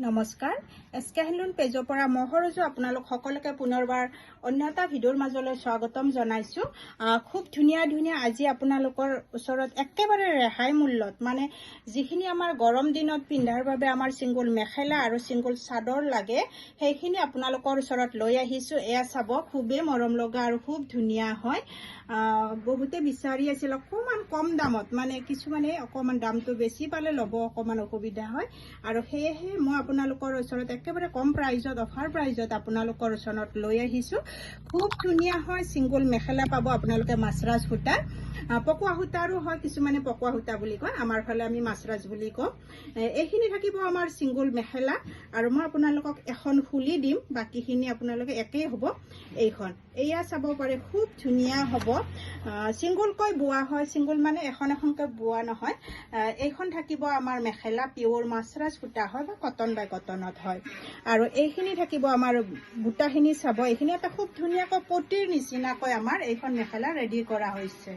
নমস্কাৰ। এছ কে হেণ্ডলুম পেজৰ পৰা মই সৰজু আপোনালোক সকলোকে পুনৰবাৰ অন্য এটা ভিডিঅ'ৰ মাজলৈ স্বাগতম জনাইছোঁ। খুব ধুনীয়া ধুনীয়া আজি আপোনালোকৰ ওচৰত একেবাৰে ৰেহাই মূল্যত মানে যিখিনি আমাৰ গৰম দিনত পিন্ধাৰ বাবে আমাৰ ছিংগুল মেখেলা আৰু ছিংগুল চাদৰ লাগে সেইখিনি আপোনালোকৰ ওচৰত লৈ আহিছোঁ। এয়া চাব খুবেই মৰম লগা আৰু খুব ধুনীয়া হয়। বহুতে বিচাৰি আছিল অকণমান কম দামত মানে কিছুমানে অকণমান দামটো বেছি পালে ল'ব অকণমান অসুবিধা হয়। আৰু সেয়েহে মই আপোনালোকৰ ওচৰত একেবাৰে কম প্ৰাইজত অফাৰ প্ৰাইজত আপোনালোকৰ ওচৰত লৈ আহিছোঁ। খুব ধুনীয়া হয় ছিংগুল মেখেলা পাব আপোনালোকে মাছৰাজ সূতা। পকোৱা সূতাৰো হয় কিছুমানে পকোৱা সূতা বুলি কয়। আমাৰ ফালে আমি মাছৰাজ বুলি কওঁ। এইখিনি থাকিব আমাৰ ছিংগুল মেখেলা আৰু মই আপোনালোকক এখন খুলি দিম। বাকীখিনি আপোনালোকে একেই হ'ব এইখন। এয়া চাব পাৰে খুব ধুনীয়া হ'ব। ছিংগুলকৈ বোৱা হয়। ছিংগুল মানে এখন এখনকৈ বোৱা নহয়। এইখন থাকিব আমাৰ মেখেলা পিয়'ৰ মাছৰাজ সূতা হয় বা কটন বাই কটনত হয়। আৰু এইখিনি থাকিব আমাৰ বুটাখিনি চাব। এইখিনি এটা খুব ধুনীয়াকৈ পটিৰ নিচিনাকৈ আমাৰ এইখন মেখেলা ৰেডি কৰা হৈছে।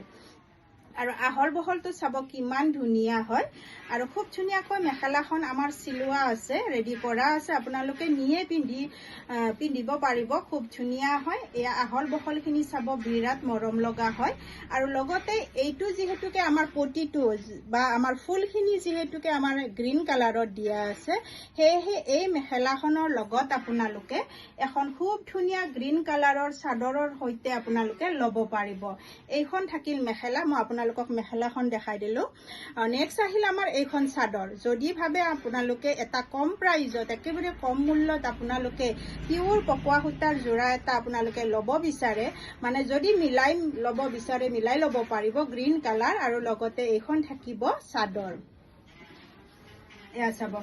আৰু আহল বহলটো চাব কিমান ধুনীয়া হয়। আৰু খুব ধুনীয়াকৈ মেখেলাখন আমাৰ চিলোৱা আছে ৰেডি কৰা আছে। আপোনালোকে নিয়ে পিন্ধি পিন্ধিব পাৰিব। খুব ধুনীয়া হয়। এয়া আহল বহলখিনি চাব বিৰাট মৰম লগা হয়। আৰু লগতে এইটো যিহেতুকে আমাৰ পটিটো বা আমাৰ ফুলখিনি যিহেতুকে আমাৰ গ্ৰীণ কালাৰত দিয়া আছে সেয়েহে এই মেখেলাখনৰ লগত আপোনালোকে এখন খুব ধুনীয়া গ্ৰীণ কালাৰৰ চাদৰৰ সৈতে আপোনালোকে ল'ব পাৰিব। এইখন থাকিল মেখেলা মই আপোনালোকক মেখেলাখন দেখাই দিলোঁ। নেক্সট আহিল আমাৰ এইখন চাদৰ। যদি ভাবে আপোনালোকে এটা কম প্ৰাইজত একেবাৰে কম মূল্যত আপোনালোকে পিয়ৰ পকোৱা সূতাৰ যোৰা এটা আপোনালোকে ল'ব বিচাৰে মানে যদি মিলাই ল'ব বিচাৰে মিলাই ল'ব পাৰিব গ্ৰীণ কালাৰ আৰু লগতে এইখন থাকিব চাদৰ। এয়া চাব।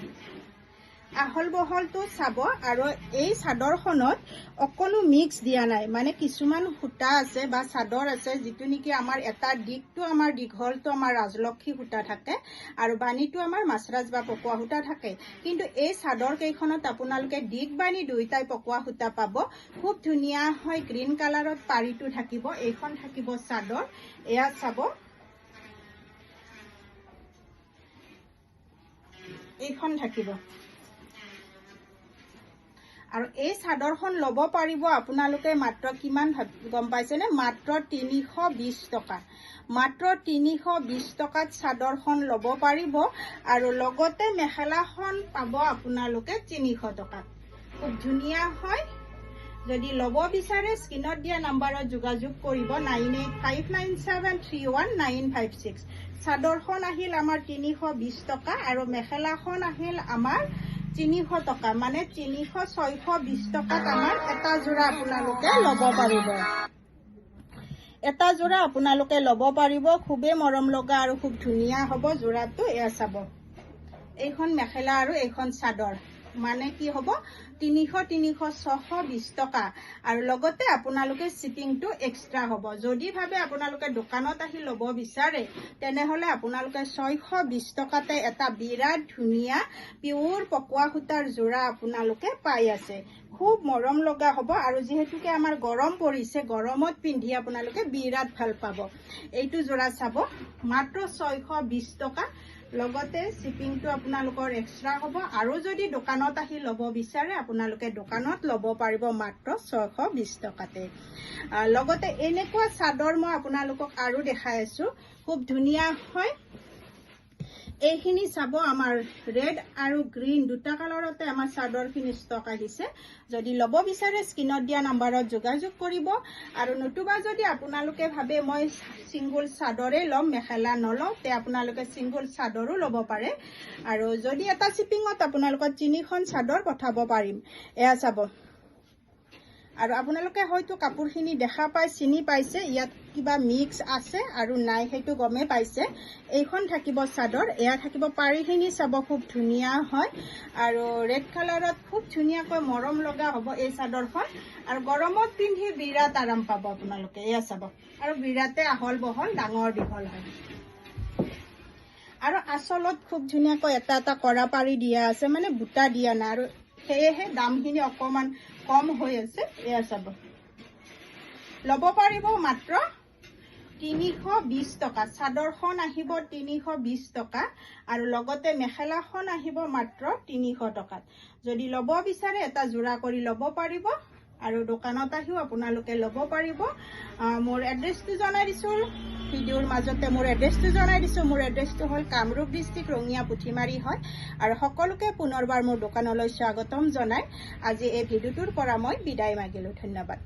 আহল বহলটো চাব আৰু এই চাদৰখনত অকণো মিক্স দিয়া নাই। মানে কিছুমান সূতা আছে বা চাদৰ আছে যিটো নেকি আমাৰ এটা দিশটো আমাৰ দীঘলটো আমাৰ ৰাজলক্ষী সূতা থাকে আৰু বাণীটো আমাৰ মাছৰাজ বা পকোৱা সূতা থাকে। কিন্তু এই চাদৰ কেইখনত আপোনালোকে দিশ বাণী দুয়োটাই পকোৱা সূতা পাব। খুব ধুনীয়া হয় গ্ৰীণ কালাৰত পাৰিটো থাকিব এইখন থাকিব চাদৰ। এয়া চাব। এইখন থাকিব। আৰু এই চাদৰখন ল'ব পাৰিব আপোনালোকে মাত্ৰ কিমান গম পাইছেনে? মাত্ৰ তিনিশ বিছ টকা। মাত্ৰ তিনিশ বিছ টকাত চাদৰখন ল'ব পাৰিব আৰু লগতে মেখেলাখন পাব আপোনালোকে তিনিশ টকাত খুব ধুনীয়া হয়। যদি ল'ব বিচাৰে স্ক্ৰীণত দিয়া নাম্বাৰত যোগাযোগ কৰিব nine eight five nine seven three one nine five six. চাদৰখন আহিল আমাৰ তিনিশ বিছ টকা আৰু মেখেলাখন আহিল আমাৰ তিনিশ টকা মানে তিনিশ ছয়শ বিছ টকাত আমাৰ এটা যোৰা আপোনালোকে ল'ব পাৰিব। এটা যোৰা আপোনালোকে ল'ব পাৰিব খুবেই মৰম লগা আৰু খুব ধুনীয়া হ'ব যোৰাটো এয়া চাব। এইখন মেখেলা আৰু এইখন চাদৰ। মানে কি হ'ব? তিনিশ তিনিশ ছশ বিছ টকা। আৰু লগতে আপোনালোকে শ্বিপিংটো এক্সট্ৰা হ'ব। যদি ভাবে আপোনালোকে দোকানত আহি ল'ব বিচাৰে তেনেহ'লে আপোনালোকে ছয়শ বিছ টকাতে এটা বিৰাট ধুনীয়া পিয়ৰ পকোৱা সূতাৰ যোৰা আপোনালোকে পাই আছে। খুব মৰম লগা হ'ব। আৰু যিহেতুকে আমাৰ গৰম পৰিছে গৰমত পিন্ধি আপোনালোকে বিৰাট ভাল পাব। এইটো যোৰা চাব। মাত্ৰ ছয়শ বিছ টকা। লগতে শ্বিপিংটো আপোনালোকৰ এক্সট্ৰা হ'ব। আৰু যদি দোকানত আহি ল'ব বিচাৰে আপোনালোকে দোকানত ল'ব পাৰিব মাত্ৰ ছয়শ বিছ টকাতে। লগতে এনেকুৱা চাদৰ মই আপোনালোকক আৰু দেখাই আছোঁ। খুব ধুনীয়া হয়। এইখিনি চাব আমাৰ ৰেড আৰু গ্ৰীণ দুটা কালাৰতে আমাৰ চাদৰখিনি ষ্টক আহিছে। যদি ল'ব বিচাৰে স্ক্ৰীণত দিয়া নাম্বাৰত যোগাযোগ কৰিব। আৰু নতুবা যদি আপোনালোকে ভাবে মই ছিংগুল চাদৰে ল'ম মেখেলা নলওঁ তে আপোনালোকে ছিংগুল চাদৰো ল'ব পাৰে। আৰু যদি এটা শ্বিপিঙত আপোনালোকৰ তিনিখন চাদৰ পঠাব পাৰিম। এয়া চাব। আৰু আপোনালোকে হয়তো কাপোৰখিনি দেখা পাই চিনি পাইছে ইয়াত কিবা মিক্স আছে আৰু নাই সেইটো গমেই পাইছে। এইখন থাকিব চাদৰ এয়া থাকিব পাৰিখিনি চাব খুব ধুনীয়া হয়। আৰু ৰেড কালাৰত খুব ধুনীয়াকৈ মৰম লগা হ'ব এই চাদৰখন। আৰু গৰমত পিন্ধি বিৰাট আৰাম পাব আপোনালোকে এয়া চাব। আৰু বিৰাটে আহল বহল ডাঙৰ দীঘল হয়। আৰু আচলত খুব ধুনীয়াকৈ এটা এটা কৰা পাৰি দিয়া আছে মানে বুটা দিয়া নাই আৰু সেয়েহে দামখিনি অকণমান কম হৈ আছে এয়া চাব। ল'ব পাৰিব মাত্ৰ তিনিশ বিশ টকা। চাদৰখন আহিব তিনিশ বিশ টকা আৰু লগতে মেখেলাখন আহিব মাত্ৰ তিনিশ টকাত। যদি ল'ব বিচাৰে এটা যোৰা কৰি ল'ব পাৰিব। আৰু দোকানত আহিও আপোনালোকে ল'ব পাৰিব। মোৰ এড্ৰেছটো জনাই দিছোঁ। ভিডিঅ'ৰ মাজতে মোৰ এড্ৰেছটো জনাই দিছোঁ। মোৰ এড্ৰেছটো হ'ল কামৰূপ ডিষ্ট্ৰিক্ট ৰঙিয়া পুথিমাৰী হয়। আৰু সকলোকে পুনৰবাৰ মোৰ দোকানলৈ স্বাগতম জনাই। আজি এই ভিডিঅ'টোৰ পৰা মই বিদায় মাগিলোঁ। ধন্যবাদ।